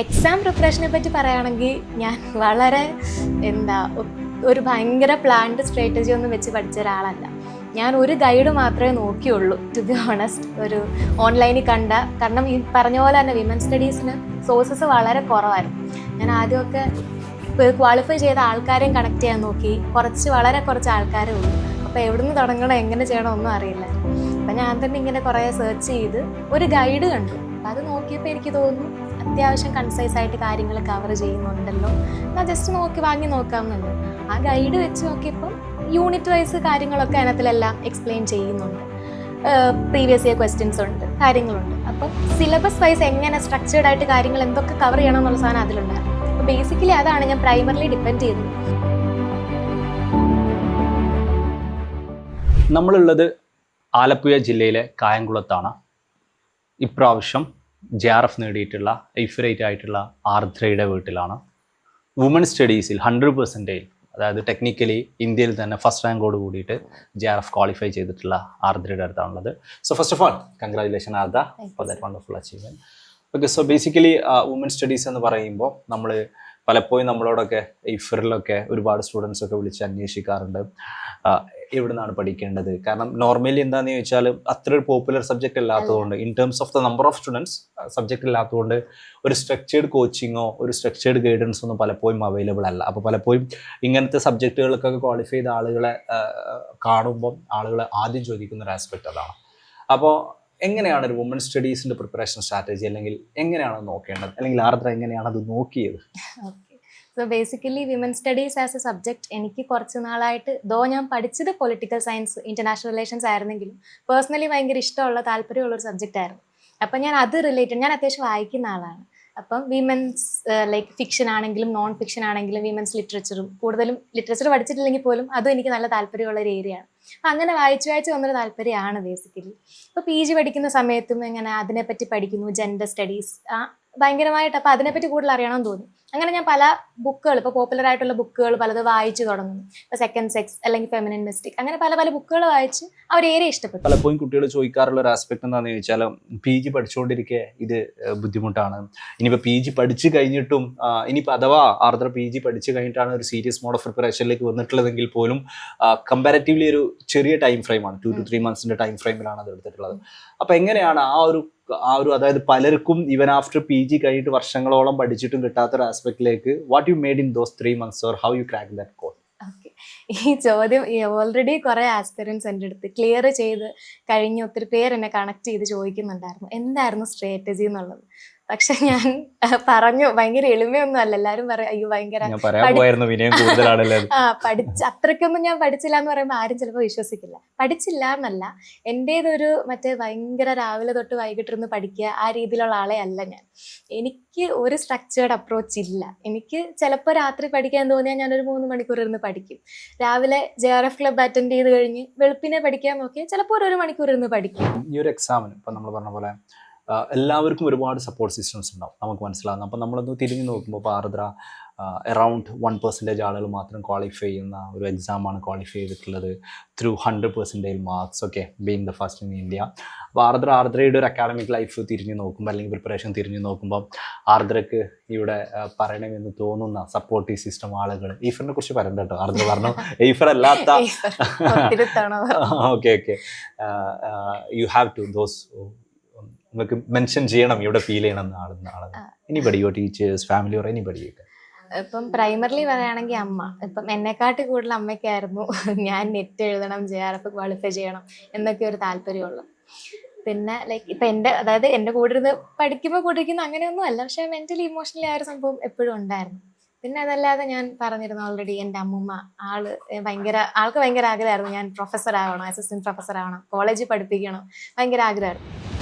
Exam പ്രിപ്പറേഷനെ പറ്റി പറയുകയാണെങ്കിൽ ഞാൻ വളരെ എന്താ ഒരു ഭയങ്കര പ്ലാൻഡ് സ്ട്രാറ്റജി ഒന്നും വെച്ച് പഠിച്ച ഒരാളല്ല. ഞാൻ ഒരു ഗൈഡ് മാത്രമേ നോക്കിയുള്ളൂ ടു ബി ഓണസ്റ്റ് ഒരു ഓൺലൈനിൽ കണ്ട കാരണം ഈ പറഞ്ഞ പോലെ തന്നെ വിമൻ സ്റ്റഡീസിന് സോഴ്സസ് വളരെ കുറവായിരുന്നു. ഞാൻ ആദ്യമൊക്കെ ക്വാളിഫൈ ചെയ്ത ആൾക്കാരെയും കണക്ട് ചെയ്യാൻ നോക്കി. കുറച്ച് വളരെ കുറച്ച് ആൾക്കാരേ ഉള്ളൂ. അപ്പോൾ എവിടുന്ന് തുടങ്ങണം എങ്ങനെ ചെയ്യണം ഒന്നും അറിയില്ല. അപ്പം ഞാൻ തന്നെ ഇങ്ങനെ കുറേ സെർച്ച് ചെയ്ത് ഒരു ഗൈഡ് കണ്ടു. അത് നോക്കിയപ്പോൾ എനിക്ക് തോന്നുന്നു അത്യാവശ്യം കൺസൈസ് ആയിട്ട് കാര്യങ്ങൾ കവർ ചെയ്യുന്നുണ്ടല്ലോ. ഞാൻ ജസ്റ്റ് നോക്കി വാങ്ങി നോക്കാമെന്നുണ്ട്. ആ ഗൈഡ് വെച്ച് നോക്കിയപ്പോൾ യൂണിറ്റ് വൈസ് കാര്യങ്ങളൊക്കെ അതിനകത്തിലെല്ലാം എക്സ്പ്ലെയിൻ ചെയ്യുന്നുണ്ട്. പ്രീവിയസ് ഇയർ ക്വസ്റ്റ്യൻസ് ഉണ്ട് കാര്യങ്ങളുണ്ട്. അപ്പം സിലബസ് വൈസ് എങ്ങനെ സ്ട്രക്ചേർഡ് ആയിട്ട് കാര്യങ്ങൾ എന്തൊക്കെ കവർ ചെയ്യണം എന്നുള്ള സാധനം അതിലുണ്ടായിരുന്നു. അപ്പോൾ ബേസിക്കലി അതാണ് ഞാൻ പ്രൈമറിലി ഡിപ്പെൻഡ് ചെയ്യുന്നത്. നമ്മളുള്ളത് ആലപ്പുഴ ജില്ലയിലെ കായംകുളത്താണ്. ഇപ്രാവശ്യം ജെ ആർ എഫ് നേടിയിട്ടുള്ള ഇഫറേറ്റ് ആയിട്ടുള്ള ആർദ്രയുടെ വീട്ടിലാണ്. വുമൺ സ്റ്റഡീസിൽ ഹൺഡ്രഡ് പെർസെന്റേജ് അതായത് ടെക്നിക്കലി ഇന്ത്യയിൽ തന്നെ ഫസ്റ്റ് റാങ്കോട് കൂടിയിട്ട് ജെ ആർ എഫ് ക്വാളിഫൈ ചെയ്തിട്ടുള്ള ആർദ്രയുടെ അടുത്താണുള്ളത്. So first of all congratulation Ardra for that wonderful achievement okay so basically woman studies എന്ന് പറയുമ്പോൾ നമ്മൾ പലപ്പോഴും നമ്മളോടൊക്കെ ഇഫറിലൊക്കെ ഒരുപാട് സ്റ്റുഡൻസ് ഒക്കെ വിളിച്ച് അന്വേഷിക്കാറുണ്ട്. എവിടെ നിന്നാണ് പഠിക്കേണ്ടത്? കാരണം നോർമലി എന്താണെന്ന് ചോദിച്ചാൽ അത്ര ഒരു പോപ്പുലർ സബ്ജക്റ്റ് അല്ലാത്തതുകൊണ്ട് in terms of the number of students subject ഇല്ലാത്തതുകൊണ്ട് ഒരു സ്ട്രക്ചേർഡ് കോച്ചിങ്ങോ ഒരു സ്ട്രക്ചേർഡ് ഗൈഡൻസോ ഒന്നും പലപ്പോഴും അവൈലബിൾ അല്ല. അപ്പോൾ പലപ്പോഴും ഇങ്ങനത്തെ സബ്ജക്റ്റുകൾക്കൊക്കെ ക്വാളിഫൈ ചെയ്ത ആളുകളെ കാണുമ്പോൾ ആളുകളെ ആദ്യം ചോദിക്കുന്ന ഒരു ആസ്പെക്ട് അതാണ്. അപ്പോൾ എങ്ങനെയാണ് ഒരു വുമൺ സ്റ്റഡീസിന്റെ പ്രിപ്പറേഷൻ സ്ട്രാറ്റജി അല്ലെങ്കിൽ എങ്ങനെയാണ് നോക്കേണ്ടത്? അല്ലെങ്കിൽ ആർദ്ര എങ്ങനെയാണ് അത് നോക്കിയത്? So basically women studies as a subject എനിക്ക് കുറച്ച് നാളായിട്ട് ദോ ഞാൻ പഠിച്ചത് പൊളിറ്റിക്കൽ സയൻസ് ഇന്റർനാഷണൽ റിലേഷൻസ് ആയിരുന്നെങ്കിലും പേഴ്സണലി ഭയങ്കര ഇഷ്ടമുള്ള താല്പര്യമുള്ള ഒരു സബ്ജക്റ്റ് ആയിരുന്നു. അപ്പം ഞാൻ അത് റിലേറ്റഡ് ഞാൻ അത്യാവശ്യം വായിക്കുന്ന ആളാണ്. അപ്പം വിമൻസ് ലൈക്ക് ഫിക്ഷൻ ആണെങ്കിലും നോൺ ഫിക്ഷൻ ആണെങ്കിലും വിമൻസ് ലിറ്ററേച്ചറും കൂടുതലും ലിറ്ററേച്ചർ പഠിച്ചിട്ടില്ലെങ്കിൽ പോലും അതും എനിക്ക് നല്ല താല്പര്യമുള്ള ഒരു ഏരിയയാണ് അപ്പം അങ്ങനെ വായിച്ചു വായിച്ച് വന്നൊരു താല്പര്യമാണ് ബേസിക്കലി ഇപ്പോൾ പി ജി പഠിക്കുന്ന സമയത്തും ഇങ്ങനെ അതിനെപ്പറ്റി പഠിക്കുന്നു ജെൻഡർ സ്റ്റഡീസ് ഭയങ്കരമായിട്ട് അപ്പോൾ അതിനെപ്പറ്റി കൂടുതൽ അറിയണമെന്ന് തോന്നി. അങ്ങനെ ഞാൻ പല ബുക്കുകൾ ഇപ്പോൾ പോപ്പുലർ ആയിട്ടുള്ള ബുക്കുകൾ പലത് വായിച്ചു തുടങ്ങുന്നു. ഇപ്പോൾ സെക്കൻഡ് സെക്സ് അല്ലെങ്കിൽ ഫെമിനിൻ മിസ്റ്റിക് അങ്ങനെ പല പല ബുക്കുകൾ വായിച്ച് അവരേറെ ഇഷ്ടപ്പെട്ടു. പലപ്പോഴും കുട്ടികൾ ചോദിക്കാറുള്ള ഒരു ആസ്പെക്ട് എന്താണെന്ന് ചോദിച്ചാൽ പി ജി പഠിച്ചുകൊണ്ടിരിക്കെ ഇത് ബുദ്ധിമുട്ടാണ്. ഇനിയിപ്പോൾ പി ജി പഠിച്ചു കഴിഞ്ഞിട്ടും ഇനിയിപ്പോൾ അഥവാ ആർദ്ര പി ജി പഠിച്ചു കഴിഞ്ഞിട്ടാണ് ഒരു സീരിയസ് മോഡ് ഓഫ് പ്രിപ്പറേഷനിലേക്ക് വന്നിട്ടുള്ളതെങ്കിൽ പോലും കമ്പാരറ്റീവ്ലി ഒരു ചെറിയ ടൈം ഫ്രെയിമാണ് ടു ടു ത്രീ മന്ത്സിന്റെ ടൈം ഫ്രെയിമിലാണ് അത് എടുത്തിട്ടുള്ളത്. അപ്പോൾ എങ്ങനെയാണ് ആ ഒരു ആ ഒരു അതായത് പലർക്കും ഇവൻ ആഫ്റ്റർ പി ജി കഴിഞ്ഞിട്ട് വർഷങ്ങളോളം പഠിച്ചിട്ടും കിട്ടാത്ത ഒരു ആസ്പെക്റ്റിലേക്ക് what you made in those three months or how you crack that call ഈ ചോദ്യം ഓൾറെഡി കുറേ ആസ്പിറൻസ് എന്റെ അടുത്ത് ക്ലിയർ ചെയ്ത് കഴിഞ്ഞ് ഒത്തിരി പേര് എന്നെ കണക്ട് ചെയ്ത് ചോദിക്കുന്നുണ്ടായിരുന്നു. എന്തായിരുന്നു സ്ട്രാറ്റജി എന്നുള്ളത്? പക്ഷെ ഞാൻ പറഞ്ഞു ഭയങ്കര എളിമയൊന്നും അല്ല. എല്ലാരും പറയും അയ്യോ ഭയങ്കര. ആ പഠിച്ച അത്രയ്ക്കൊന്നും ഞാൻ പഠിച്ചില്ല എന്ന് പറയുമ്പോൾ ആരും ചിലപ്പോൾ വിശ്വസിക്കില്ല. പഠിച്ചില്ല എന്നല്ല. എന്റേതൊരു മറ്റേ ഭയങ്കര രാവിലെ തൊട്ട് വൈകിട്ടിരുന്ന് പഠിക്കുക ആ രീതിയിലുള്ള ആളെ അല്ല ഞാൻ. എനിക്ക് ഒരു സ്ട്രക്ചേർഡ് അപ്രോച്ച് ഇല്ല. എനിക്ക് ചിലപ്പോൾ രാത്രി പഠിക്കാൻ തോന്നിയാൽ ഞാനൊരു മൂന്ന് മണിക്കൂർ ഇരുന്ന് പഠിക്കും. രാവിലെ J R F club attend ചെയ്ത് കഴിഞ്ഞ് വെളുപ്പിനെ പഠിക്കാൻ നോക്കിയാൽ ചിലപ്പോൾ ഒരു മണിക്കൂർ ഇരുന്ന് പഠിക്കും. ഈ ഒരു എക്സാമിന് ഇപ്പം നമ്മൾ പറഞ്ഞ പോലെ എല്ലാവർക്കും ഒരുപാട് സപ്പോർട്ട് സിസ്റ്റംസ് ഉണ്ടാവും. നമുക്ക് മനസ്സിലാകുന്നു അപ്പം നമ്മളൊന്ന് തിരിഞ്ഞു നോക്കുമ്പോൾ ഇപ്പോൾ ആർദ്ര എറൗണ്ട് വൺ പെർസെന്റേജ് ആളുകൾ മാത്രം ക്വാളിഫൈ ചെയ്യുന്ന ഒരു എക്സാമാണ് ക്വാളിഫൈ ചെയ്തിട്ടുള്ളത്. Through hundred percentage marks okay being the first in India അപ്പോൾ ആർദ്ര ആർദ്രയുടെ ഒരു അക്കാഡമിക് ലൈഫ് തിരിഞ്ഞു നോക്കുമ്പോൾ അല്ലെങ്കിൽ പ്രിപ്പറേഷൻ തിരിഞ്ഞു നോക്കുമ്പോൾ ആർദ്രക്ക് ഇവിടെ പറയണമെന്ന് തോന്നുന്ന സപ്പോർട്ടീവ് സിസ്റ്റം ആളുകൾ ഈഫറിനെ കുറിച്ച് പറയണ്ട കേട്ടോ. ആർദ്ര പറഞ്ഞു? ഈഫർ അല്ലാത്ത okay okay you have to those നിങ്ങൾക്ക് മെൻഷൻ ചെയ്യണം ഇവിടെ ഫീൽ ചെയ്യണം anybody your teachers family or anybody ഒക്കെ? ഇപ്പം പ്രൈമറിലി പറയുകയാണെങ്കിൽ അമ്മ. ഇപ്പം എന്നെക്കാട്ടി കൂടുതൽ അമ്മയ്ക്കായിരുന്നു ഞാൻ നെറ്റ് എഴുതണം ജെ ആർ എഫ് ക്വാളിഫൈ ചെയ്യണം എന്നൊക്കെ ഒരു താല്പര്യമുള്ളു. പിന്നെ ലൈക്ക് ഇപ്പം എന്റെ അതായത് എന്റെ കൂടെ ഇരുന്ന് പഠിക്കുമ്പോൾ ഇരിക്കുന്ന അങ്ങനെയൊന്നും അല്ല. പക്ഷേ മെന്റലി ഇമോഷണലി ആ ഒരു സംഭവം എപ്പോഴും ഉണ്ടായിരുന്നു. പിന്നെ അതല്ലാതെ ഞാൻ പറഞ്ഞിരുന്നു ഓൾറെഡി എന്റെ അമ്മൂമ്മ ആൾ ഭയങ്കര ആൾക്ക് ഭയങ്കര ആഗ്രഹമായിരുന്നു. ഞാൻ പ്രൊഫസർ ആവണം അസിസ്റ്റന്റ് പ്രൊഫസർ ആവണം കോളേജിൽ പഠിപ്പിക്കണം. ഭയങ്കര ആഗ്രഹമായിരുന്നു.